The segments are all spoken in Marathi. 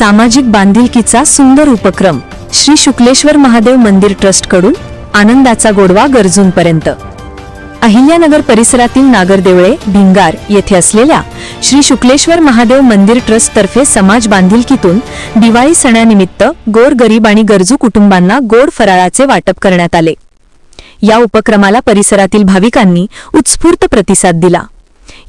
सामाजिक बांधिलकीचा सुंदर उपक्रम श्री शुक्लेश्वर महादेव मंदिर ट्रस्टकडून आनंदाचा गोडवा गरजूंपर्यंत. अहिल्यानगर परिसरातील नागरदेवळे भिंगार येथे असलेल्या श्री शुक्लेश्वर महादेव मंदिर ट्रस्ट तर्फे समाज बांधिलकीतून दिवाळी सणानिमित्त गोर गरीब आणि गरजू कुटुंबांना गोड फराळाचे वाटप करण्यात आले. या उपक्रमाला परिसरातील भाविकांनी उत्स्फूर्त प्रतिसाद दिला.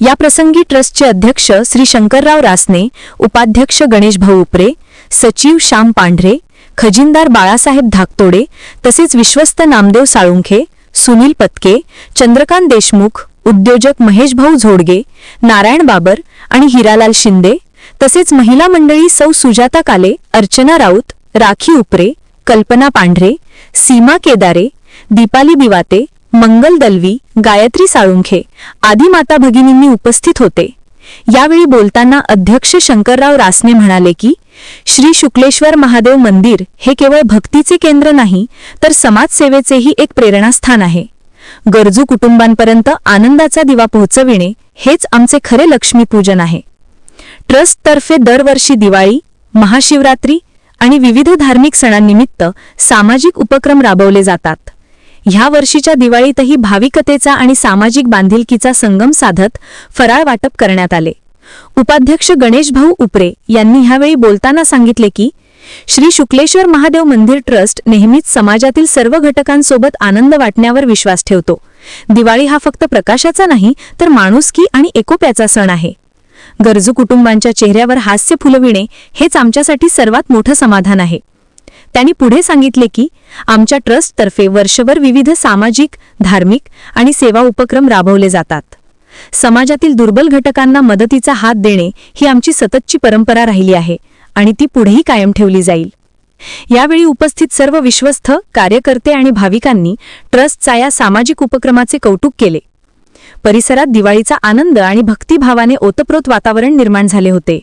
या प्रसंगी ट्रस्टचे अध्यक्ष श्री शंकरराव रासने उपाध्यक्ष गणेश भाऊ उपरे सचिव श्याम पांढरे खजिनदार बाळासाहेब धाकतोडे तसेच विश्वस्त नामदेव साळुंखे सुनील पत्के चंद्रकांत देशमुख उद्योजक महेश भाऊ झोडगे नारायण बाबर आणि हिरालाल शिंदे तसेच महिला मंडळी सौ सुजाता काले अर्चना राऊत राखी उपरे कल्पना पांढरे सीमा केदारे दीपाली बिवाते मंगल दलवी गायत्री साळुंखे आदी माता भगिनींनी उपस्थित होते. यावेळी बोलताना अध्यक्ष शंकरराव रासने म्हणाले की श्री शुक्लेश्वर महादेव मंदिर हे केवळ भक्तीचे केंद्र नाही तर समाजसेवेचेही एक प्रेरणास्थान आहे. गरजू कुटुंबांपर्यंत आनंदाचा दिवा पोहोचविणे हेच आमचे खरे लक्ष्मीपूजन आहे. ट्रस्टतर्फे दरवर्षी दिवाळी महाशिवरात्री आणि विविध धार्मिक सणांनिमित्त सामाजिक उपक्रम राबवले जातात. ह्या वर्षीच्या दिवाळीतही भाविकतेचा आणि सामाजिक बांधिलकीचा संगम साधत फराळ वाटप करण्यात आले. उपाध्यक्ष गणेशभाऊ उपरे यांनी ह्यावेळी बोलताना सांगितले की श्री शुक्लेश्वर महादेव मंदिर ट्रस्ट नेहमीच समाजातील सर्व घटकांसोबत आनंद वाटण्यावर विश्वास ठेवतो. दिवाळी हा फक्त प्रकाशाचा नाही तर माणुसकी आणि एकोप्याचा सण आहे. गरजू कुटुंबांच्या चेहऱ्यावर हास्य फुलविणे हेच आमच्यासाठी सर्वात मोठं समाधान आहे. त्यांनी पुढे सांगितले की आमच्या ट्रस्टतर्फे वर्षभर विविध सामाजिक धार्मिक आणि सेवा उपक्रम राबवले जातात. समाजातील दुर्बल घटकांना मदतीचा हात देणे ही आमची सततची परंपरा राहिली आहे आणि ती पुढेही कायम ठेवली जाईल. यावेळी उपस्थित सर्व विश्वस्त कार्यकर्ते आणि भाविकांनी ट्रस्टचा या सामाजिक उपक्रमाचे कौतुक केले. परिसरात दिवाळीचा आनंद आणि भक्तिभावाने ओतप्रोत वातावरण निर्माण झाले होते.